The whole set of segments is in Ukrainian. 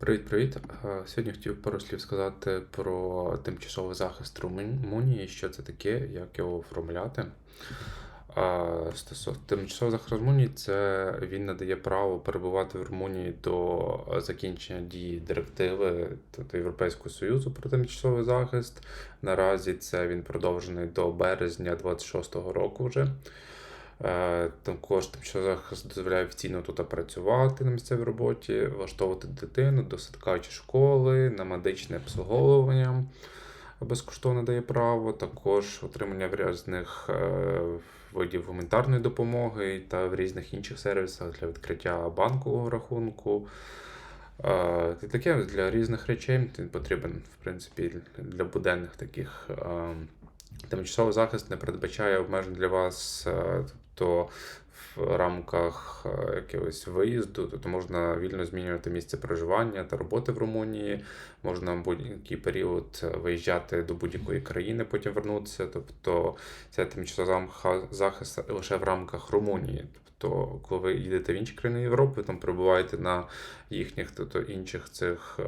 Привіт-привіт. Е, Сьогодні хотів пару слів сказати про тимчасовий захист Румунії, що це таке, як його оформляти. Стосовно тимчасовий захист Румунії це він надає право перебувати в Румунії до закінчення дії директиви тобто Європейського Союзу про тимчасовий захист. Наразі це він продовжений до березня 26-го року вже. Е, Також захист дозволяє офіційно тут працювати на місцевій роботі, влаштовувати дитину до садка чи школи, на медичне обслуговування безкоштовно дає право, також отримання різних е, видів гуманітарної допомоги та в різних інших сервісах для відкриття банкового рахунку. Е, І таке для різних речей він потрібен, в принципі, для буденних таких. Тимчасовий захист не передбачає обмежень для вас, е, тобто в рамках е, якогось виїзду, тобто можна вільно змінювати місце проживання та роботи в Румунії, можна в будь-який період виїжджати до будь-якої країни, потім вернутися. Тобто це тимчасовий захист лише в рамках Румунії. Тобто, коли ви їдете в інші країни Європи, там перебуваєте на їхніх, тобто інших цих е,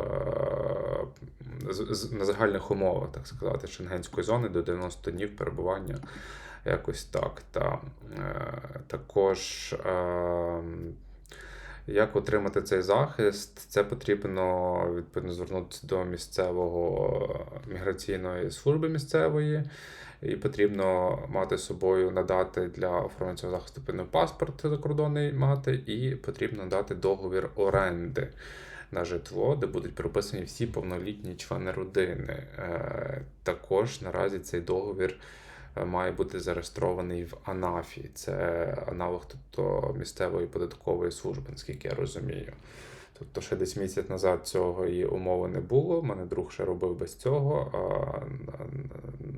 на загальних умовах, так сказати, шенгенської зони до 90 днів перебування. Якось так. Та. Е, також. Е, як отримати цей захист? Це потрібно відповідно звернутися до місцевого міграційної служби місцевої, і потрібно мати з собою надати для оформлення цього захисту відповідно паспорт закордонний мати, і потрібно дати договір оренди на житло, де будуть прописані всі повнолітні члени родини. Е, Також наразі цей договір е, має бути зареєстрований в АНАФі. Це аналог тобто, місцевої податкової служби, наскільки я розумію. Тобто ще десь місяць назад цього і умови не було. Мене друг ще робив без цього. А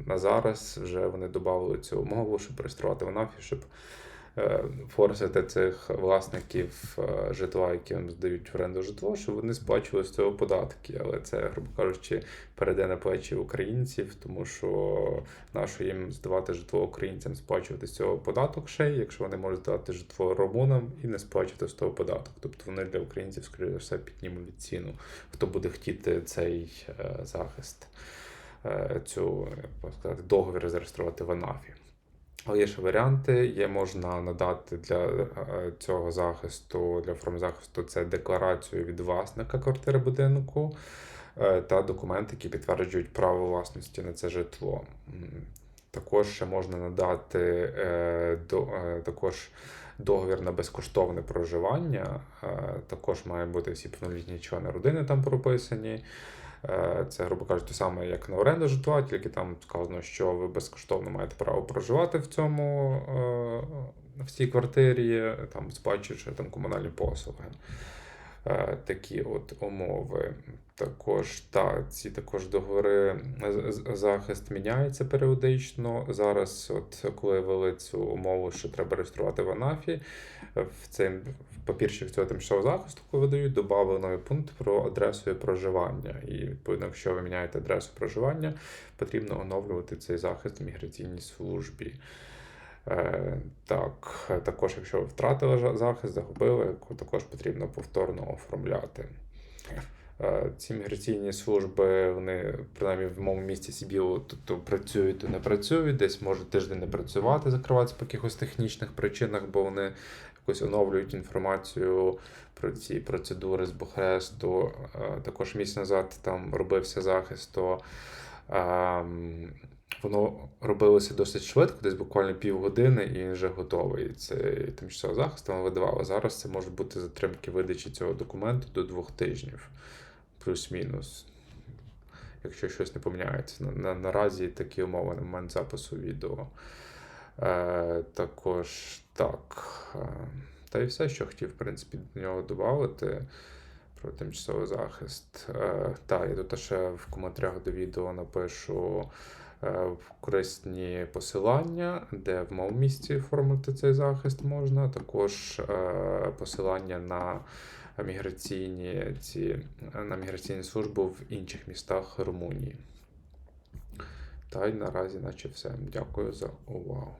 на- зараз вже вони додали цю умову, щоб реєструвати в АНАФі, щоб форсити цих власників е, житла, які їм здають в оренду житло, щоб вони сплачували з цього податки. Але це, грубо кажучи, перейде на плечі українців, тому що нащо їм здавати житло українцям, сплачувати з цього податок ще, якщо вони можуть здавати житло румунам і не сплачувати з того податок. Тобто вони для українців, скоріше все, піднімуть ціну, хто буде хотіти цей е, захист, е, цю сказати, договір зареєструвати в АНАФі. Але є ще варіанти. Є можна надати для е, цього захисту, для форми захисту це декларацію від власника квартири будинку е, та документи, які підтверджують право власності на це житло. Також ще можна надати е, також договір на безкоштовне проживання. Також мають бути всі повнолітні члени родини там прописані. Е, Це, грубо кажучи, те саме, як на оренду житла, тільки там сказано, що ви безкоштовно маєте право проживати в цьому е, в цій квартирі, там сплачуючи там комунальні послуги. Е, Такі от умови. Також та ці також договори з- захист міняється періодично. Зараз, от коли ввели цю умову, що треба реєструвати в АНАФі, в цей в папірчик цього тимчасового захисту, коли видають, додали новий пункт про адресу проживання. І відповідно, якщо ви міняєте адресу проживання, потрібно оновлювати цей захист в міграційній службі. Е, Так, також, якщо ви втратили захист, загубили, також потрібно повторно оформляти. Е, Ці міграційні служби, вони принаймні в моєму місті Сібілу то, то працюють, то не працюють, десь можуть тиждень не працювати, закриватися по якихось технічних причинах, бо вони якось оновлюють інформацію про ці процедури з Бухресту. Е, Також місяць назад там робився захист, то ем, воно робилося досить швидко, десь буквально півгодини, і вже готовий. Цей тимчасовий захист там видавали. Зараз це можуть бути затримки видачі цього документу до двох тижнів, плюс-мінус. Якщо щось не поміняється. На, на, наразі такі умови на момент запису відео. Е, також так. Е, та й все, що хотів, в принципі, до нього додати про тимчасовий захист. Е, та, я тут ще в коментарях до відео напишу корисні посилання, де в моєму місці оформити цей захист можна. Також е, посилання на міграційні ці на міграційні службу в інших містах Румунії. Та й наразі, наче все. Дякую за увагу.